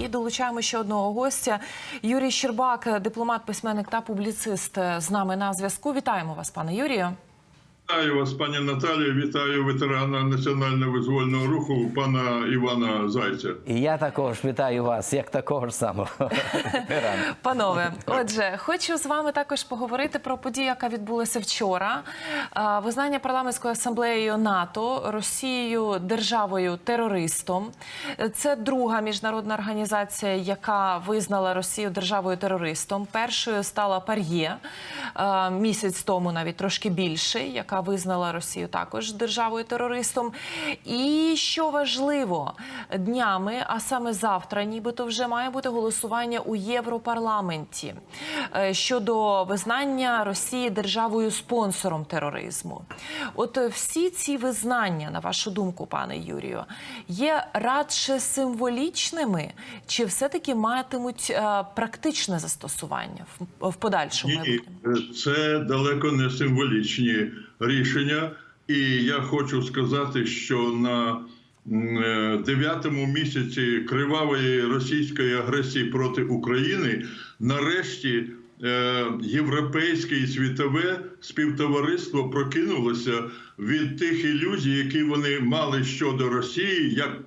І долучаємо ще одного гостя. Юрій Щербак, дипломат, письменник та публіцист, з нами на зв'язку. Вітаємо вас, пане Юрію. Вітаю вас, пані Наталію. Вітаю ветерана національного визвольного руху пана Івана Зайця. І я також вітаю вас, як такого ж самого. ветерана. Панове, отже, хочу з вами також поговорити про подію, яка відбулася вчора. Визнання парламентською асамблеєю НАТО Росією державою терористом. Це друга міжнародна організація, яка визнала Росію державою терористом. Першою стала Пар'є місяць тому, навіть трошки більше, яка визнала Росію також державою терористом. І що важливо, днями, а саме завтра, нібито вже має бути голосування у Європарламенті е, щодо визнання Росії державою спонсором тероризму. От е, всі ці визнання, на вашу думку, пане Юрію, є радше символічними, чи все-таки матимуть е, практичне застосування в, подальшому Ні, це далеко не символічні рішення. І я хочу сказати, що на е, дев'ятому місяці кривавої російської агресії проти України нарешті е, європейське і світове співтовариство прокинулося від тих ілюзій, які вони мали щодо Росії, як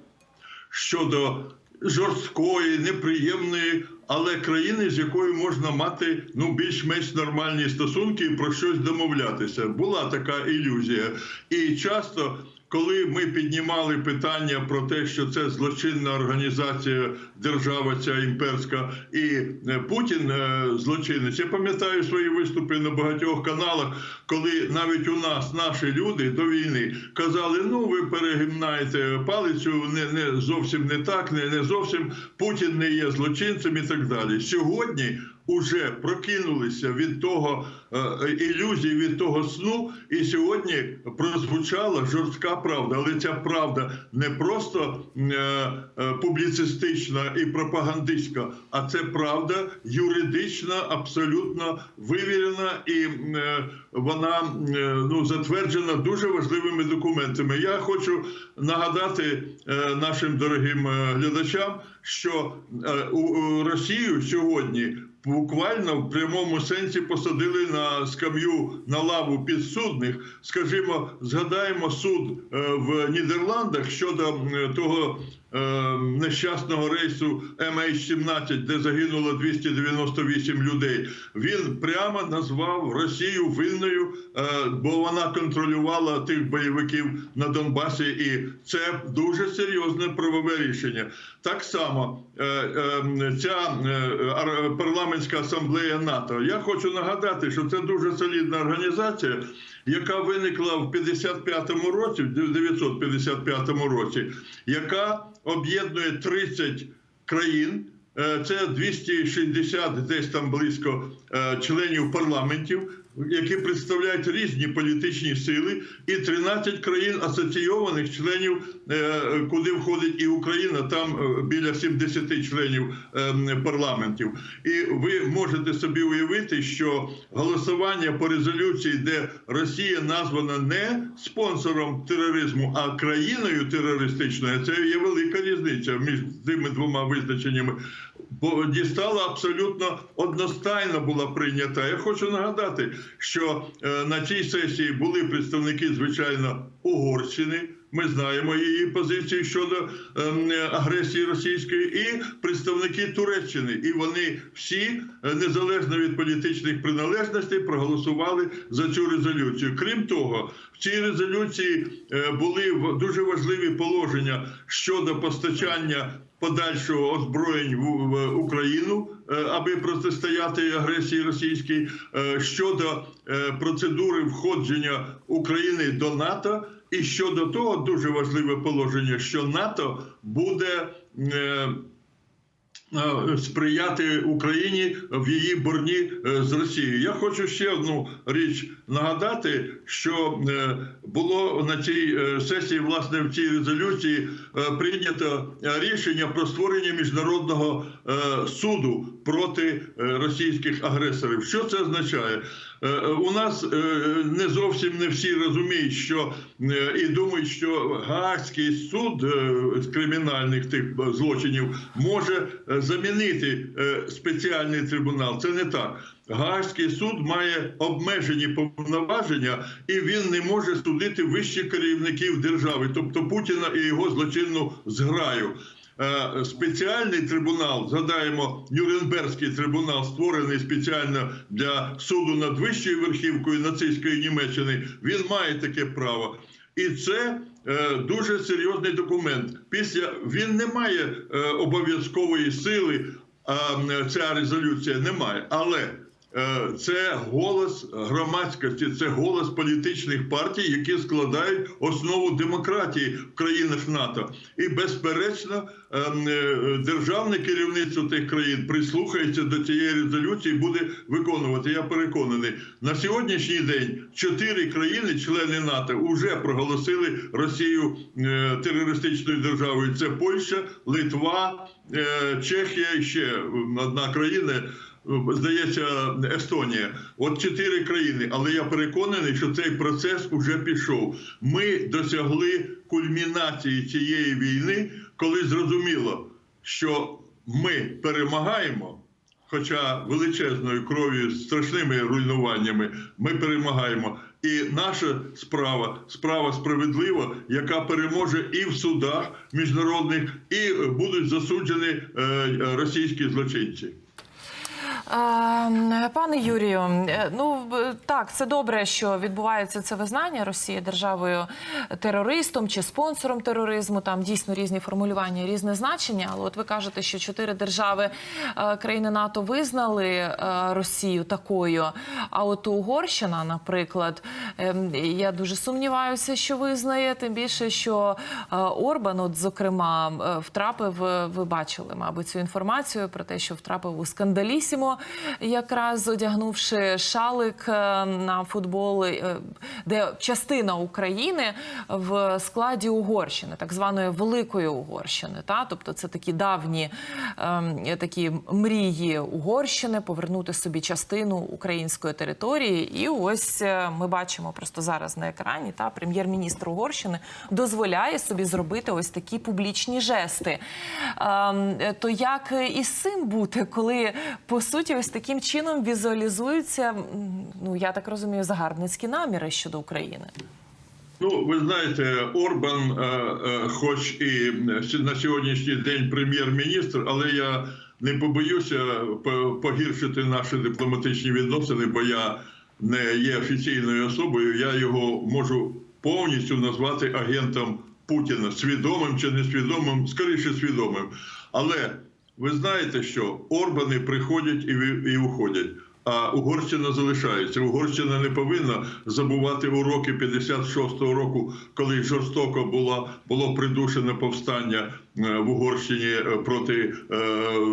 щодо жорсткої, неприємної, але країни, з якою можна мати ну більш-менш нормальні стосунки і про щось домовлятися. Була така ілюзія, і часто. Коли ми піднімали питання про те, що це злочинна організація, держава ця імперська, і е, Путін е, злочинець, я пам'ятаю свої виступи на багатьох каналах, коли навіть у нас наші люди до війни казали: ну ви перегимнаєте палицю, не, не зовсім не так, не, не зовсім Путін не є злочинцем і так далі. Сьогодні уже прокинулися від того е, ілюзії, від того сну, і сьогодні прозвучала жорстка правда. Але ця правда не просто е, е, публіцистична і пропагандистська, а це правда юридична, абсолютно вивірена, і е, вона е, ну затверджена дуже важливими документами. Я хочу нагадати е, нашим дорогим е, глядачам, що е, у у Росію сьогодні буквально в прямому сенсі посадили на скам'ю на лаву підсудних. Скажімо, згадаємо суд е, в Нідерландах щодо того е, нещасного рейсу MH17, де загинуло 298 людей. Він прямо назвав Росію винною, е, бо вона контролювала тих бойовиків на Донбасі, і це дуже серйозне правове рішення. Так само е, е, ця ар- парламентська асамблея НАТО. Я хочу нагадати, що це дуже солідна організація, яка виникла в 55-му році, в 955 році, яка об'єднує 30 країн. Е, Це 260 десь там близько е, членів парламентів, які представляють різні політичні сили, і 13 країн асоційованих членів, е, куди входить і Україна. Там е, біля 70 членів е, парламентів. І ви можете собі уявити, що голосування по резолюції, де Росія названа не спонсором тероризму, а країною терористичною, це є велика різниця між цими двома визначеннями. Дістала абсолютно одностайно була прийнята. Я хочу нагадати, що е, на цій сесії були представники, звичайно, Угорщини. Ми знаємо її позицію щодо ем, агресії російської, і представники Туреччини. І вони всі, е, незалежно від політичних приналежностей, проголосували за цю резолюцію. Крім того, в цій резолюції е, були дуже важливі положення щодо постачання подальшого озброєнь в, Україну, е, аби протистояти агресії російській, е, щодо е, процедури входження України до НАТО, і щодо того дуже важливе положення, що НАТО буде. Е, Сприяти Україні в її борні е, з Росією. Я хочу ще одну річ нагадати, що е, було на цій сесії, власне, в цій резолюції прийнято рішення про створення міжнародного суду проти російських агресорів. Що це означає? Е, У нас е, не зовсім не всі розуміють, що е, і думають, що Гаагський суд е, з кримінальних тих е, злочинів може е, замінити е, спеціальний трибунал. Це не так. Гаагський суд має обмежені повноваження, і він не може судити вищих керівників держави, тобто Путіна і його злочинну зграю. Е, Спеціальний трибунал, згадаємо, Нюрнберзький трибунал, створений спеціально для суду над вищою верхівкою нацистської Німеччини. Він має таке право. І це е, дуже серйозний документ. Після він не має е, обов'язкової сили, а ця резолюція не має. Але Е, це голос громадськості, це голос політичних партій, які складають основу демократії в країнах НАТО. І безперечно, ем, е, державне керівництво тих країн прислухається до цієї резолюції, і буде виконувати. Я переконаний на сьогоднішній день чотири країни, члени НАТО, вже проголосили Росію е, терористичною державою. Це Польща, Литва, е, Чехія і ще одна країна. Здається, Естонія. От чотири країни. Але я переконаний, що цей процес уже пішов. Ми досягли кульмінації цієї війни, коли зрозуміло, що ми перемагаємо. Хоча величезною кров'ю, страшними руйнуваннями, ми перемагаємо. І наша справа справа справедлива, яка переможе і в судах міжнародних, і будуть засуджені е, російські злочинці. Пане Юрію, е, ну так, це добре, що відбувається це визнання Росії державою терористом чи спонсором тероризму. Там дійсно різні формулювання, різне значення. Але от ви кажете, що чотири держави е, країни НАТО визнали е, Росію такою. А от Угорщина, наприклад, ем, я дуже сумніваюся, що визнає. Тим більше, що Орбан, от зокрема, втрапив. Ви бачили, мабуть, цю інформацію про те, що втрапив у скандалісімо, якраз одягнувши шалик е, на футбол, е, де частина України в складі Угорщини, так званої Великої Угорщини. Та тобто, це такі давні ем, такі мрії Угорщини повернути собі частину української території. І ось е, ми бачимо просто зараз на екрані. Прем'єр-міністр Угорщини дозволяє собі зробити ось такі публічні жести. Ем, То як із цим бути, коли по суті ось таким чином візуалізуються, ну я так розумію, загарбницькі наміри щодо України? Ну, ви знаєте, Орбан, е, е, хоч і на сьогоднішній день прем'єр-міністр, але я не побоюся погіршити наші дипломатичні відносини, бо я не є офіційною особою. Я його можу повністю назвати агентом Путіна, свідомим чи несвідомим, скоріше свідомим. Але ви знаєте, що Орбани приходять і, уходять. А Угорщина залишається. Угорщина не повинна забувати уроки 56-го року, коли жорстоко було, було придушене повстання в Угорщині е, проти е,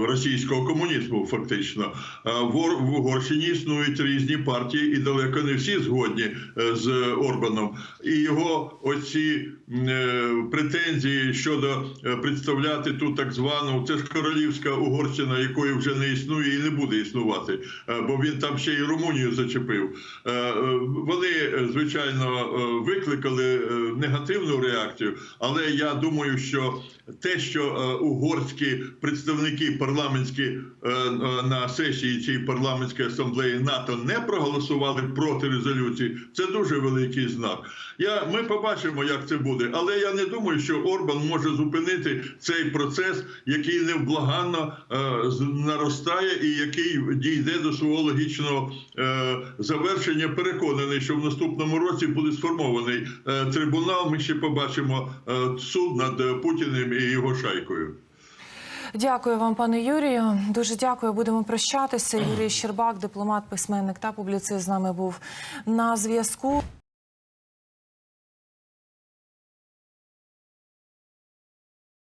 російського комунізму. Фактично, Е, в, Угорщині існують різні партії, і далеко не всі згодні е, з Орбаном. І його оці е, претензії щодо е, представляти ту так звану це ж королівська Угорщина, якої вже не існує і не буде існувати, е, бо він там ще й Румунію зачепив. Е, е, Вони, е, звичайно, е, викликали е, негативну реакцію, але я думаю, що те, що е, угорські представники парламентські е, е, на сесії цієї парламентської асамблеї НАТО не проголосували проти резолюції, це дуже великий знак. Я ми побачимо, як це буде, але я не думаю, що Орбан може зупинити цей процес, який невблаганно наростає і який дійде до свого логічного завершення. Переконаний, що в наступному році буде сформований трибунал. Ми ще побачимо суд над Путіним і його шайкою. Дякую вам, пане Юрію. Дуже дякую. Будемо прощатися. Юрій Щербак, дипломат, письменник та публіцист з нами був на зв'язку.